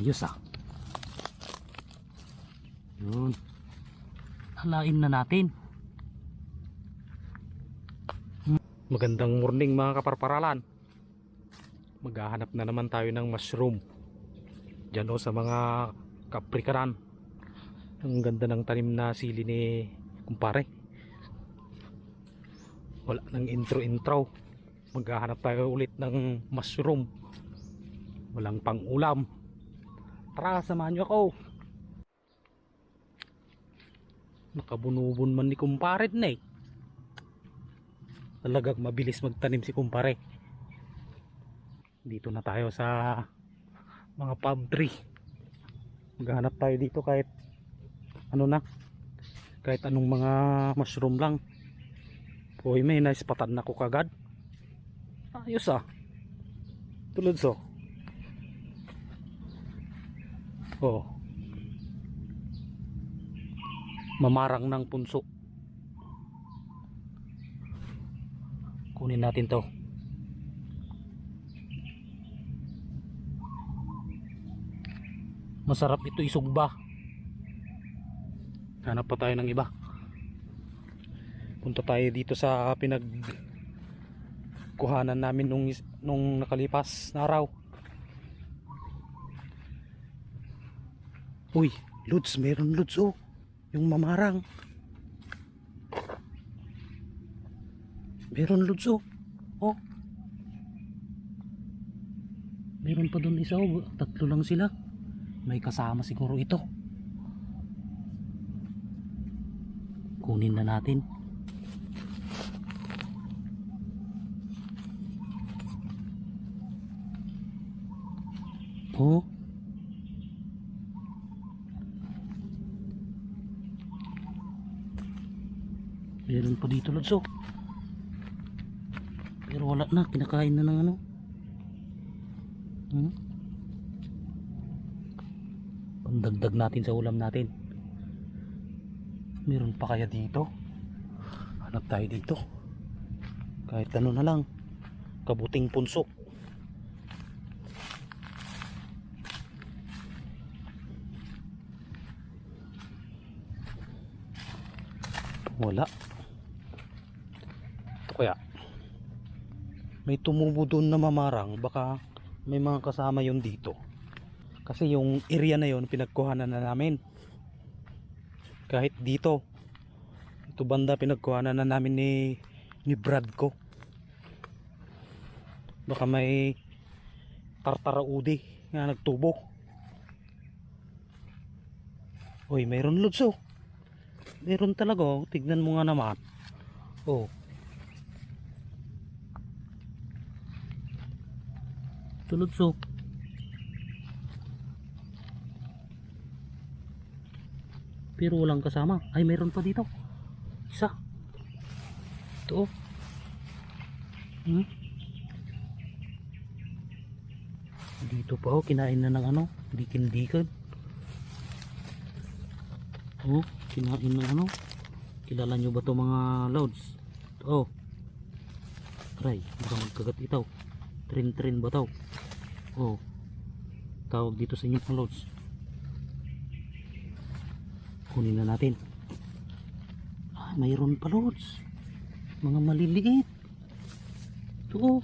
Ayos ah. Yun. Halain na natin. Magandang morning mga kaparparalan. Maghahanap na naman tayo ng mushroom. Diyan o sa mga kaprikaran. Ang ganda ng tanim na sili ni kumpare. Wala nang intro-intro. Maghahanap tayo ulit ng mushroom. Walang pang ulam. Tara, samahan niyo ako. Nakabunubon man ni kumpare na eh. Talagang mabilis magtanim si kumpare. Dito na tayo sa mga palm tree. Maghanap tayo dito kahit ano na kahit anong mga mushroom lang. Uy, may naispatan na ko kagad. Ayos ah. Tulad so. Oh. Mamarang ng punso. Kunin natin to. Masarap ito isugba. Hanap pa tayo ng iba. Punta tayo dito sa pinag kuhanan namin nung, nung nakalipas na araw. Uy, Lods, meron Lods oh. Yung mamarang. Meron Lods oh. Oh. Meron pa doon isa oh. Tatlo lang sila. May kasama siguro ito. Kunin na natin. Oh. Meron pa dito Lods oh. Pero wala na, kinakain na ng ano. Hmm? Pandagdag natin sa ulam natin. Meron pa kaya dito? Hanap tayo dito. Kahit ano na lang. Kabuting punso. Wala. Kaya. May tumubo doon na mamarang. Baka may mga kasama yon dito. Kasi yung area na yon pinagkuhanan na namin. Kahit dito. Ito banda pinagkuhanan na namin ni ni Brad ko. Baka may tartaraudi nga nagtubo. Uy, mayroon lods oh. Meron talaga oh. Tignan mo nga naman. Oh. Tulad so. Pero walang kasama. Ay, meron pa dito. Isa. Ito. oh. Hmm? Dito pa oh, kinain na ng ano, dikin-dikan. Oh, kinain ng ano. Kilala nyo ba to mga loads? Oh. Try, baka magkagat itaw. Trin-trin ba to? Oh. Tawag dito sa inyo mga. Kunin na natin. Ah, mayroon pa loads. Mga maliliit. Ito oh.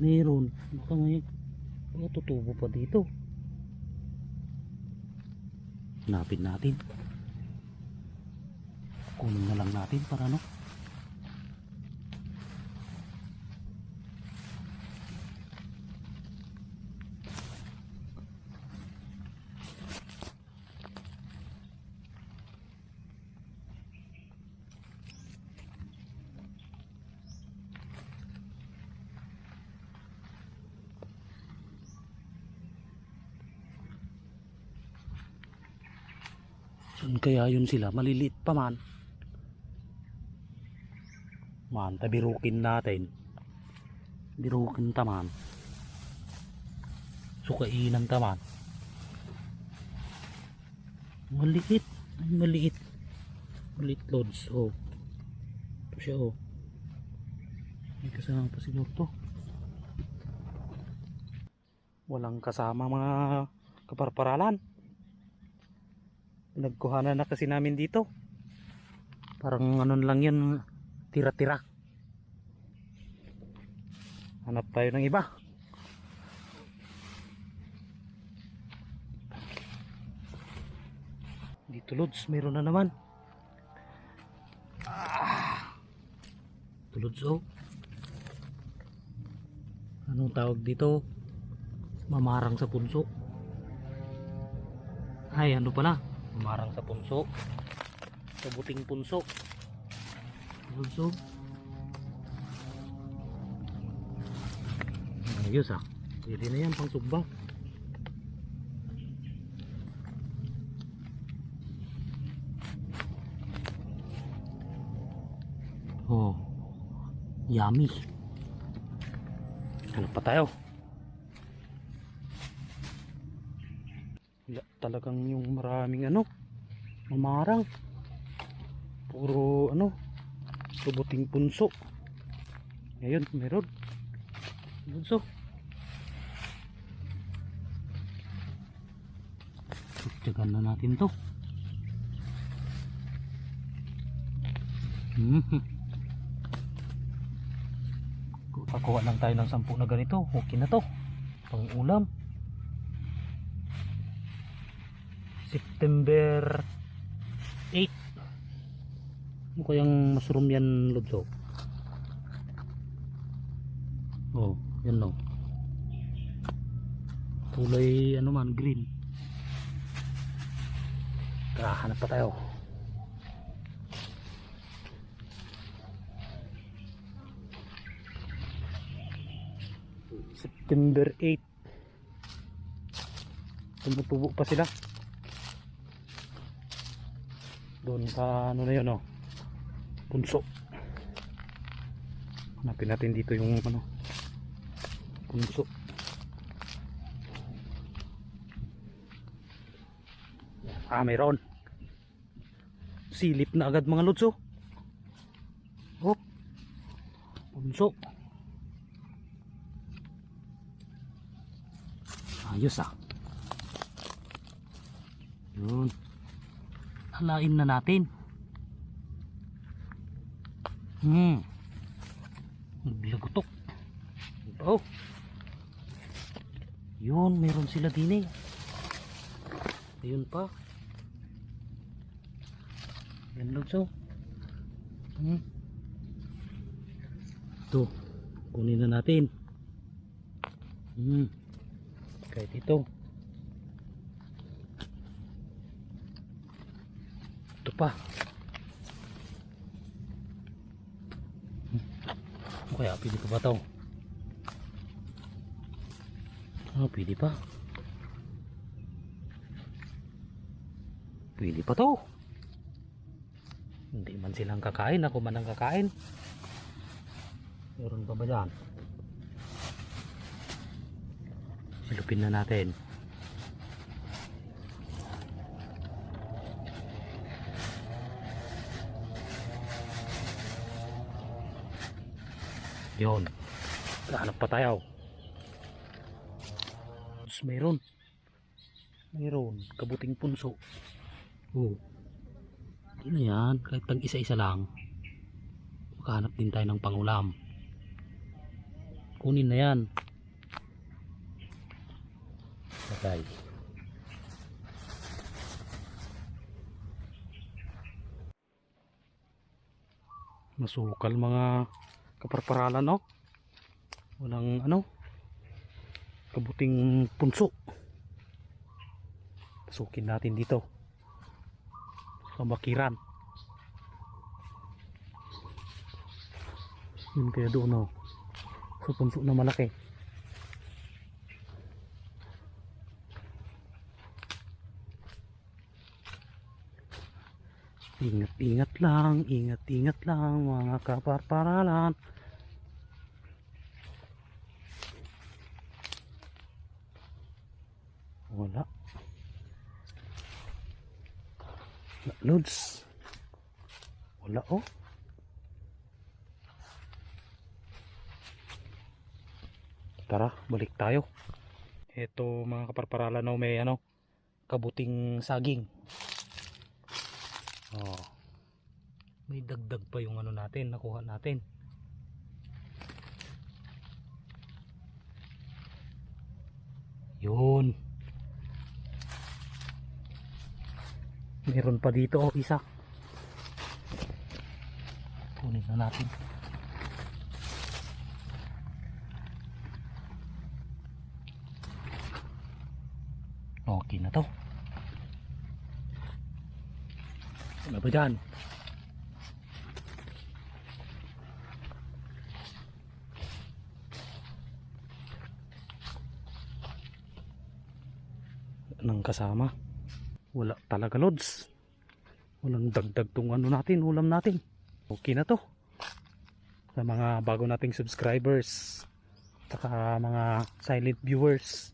Meron. Baka ngayon. Oh, pa dito. Hanapin natin. Kunin na lang natin para ano. Kaya yun sila? Maliliit pa man. Man, tabirukin natin. Birukin taman. Sukainan taman. Maliit. Maliit. Maliit loads. Oh. Ito siya oh. May kasama pa siguro to. walang kasama mga kaparparalan nagkuhanan na kasi namin dito. Parang ano lang yun tira-tira. Hanap tayo ng iba. Dito lods meron na naman. Ah. tulods oh. Anong tawag dito? Mamarang sa punso. Ay ano pala mamarang sa punso. Kabuting punso. Punso. Ayos ah. Pwede na yan pang sugba oh. Yummy. Hanap pa tayo talagang yung maraming ano mamarang puro ano subuting punso ngayon meron punso tsagan na natin to. Pakuha lang tayo ng sampu na ganito. Okay na to. Pang ulam. September 8. Ano kayang mushroom yan, Lodso? Oh, yan no. Kulay ano man, green. Tara, hanap pa tayo. September 8 tumutubo pa sila doon sa ano na yun oh. Punso hanapin natin dito yung ano. Punso ah mayroon. Silip na agad mga lutso oh. Punso ayos ah. Yun halain na natin. Hmm. Naglagotok oh. Yun meron sila din eh. Ayun pa. Yan lugso hmm. Ito kunin na natin. Hmm. Kahit ito pa. Hmm. Kaya pwede pa ba ito ah pwede pa. Pwede pa to. Hindi man silang kakain ako man ang kakain. Meron pa ba dyan? Silupin na natin yun. Hanap pa tayo. Tapos mayroon. Mayroon. Kabuting punso. Oh hindi na yan. Kahit pang isa isa lang makahanap din tayo ng pangulam. Kunin na yan. Patay. Masukal mga kaparparalan no? Walang ano kabuting punso. Pasukin natin dito. Sa bakiran. Yun kaya doon no? Sa punso na malaki Ingat-ingat lang, ingat-ingat lang mga kaparparalan. Wala. Wala, Lods. Wala oh. Tara, balik tayo. Ito mga kaparparalan no, may ano, kabuting saging. Oh. May dagdag pa yung ano natin, nakuha natin. Yun. Meron pa dito oh, isa. Kunin na natin. Okay na to. Ano ba dyan? Nang kasama. Wala talaga lods. Walang dagdag tong ano natin, ulam natin. Okay na to. Sa mga bago nating subscribers. Saka mga silent viewers.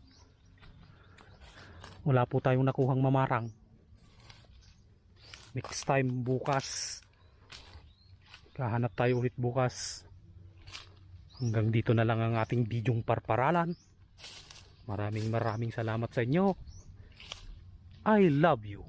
Wala po tayong nakuhang mamarang. Next time bukas. Kahanap tayo ulit bukas. Hanggang dito na lang ang ating bidyong parparalan. Maraming maraming salamat sa inyo. I love you.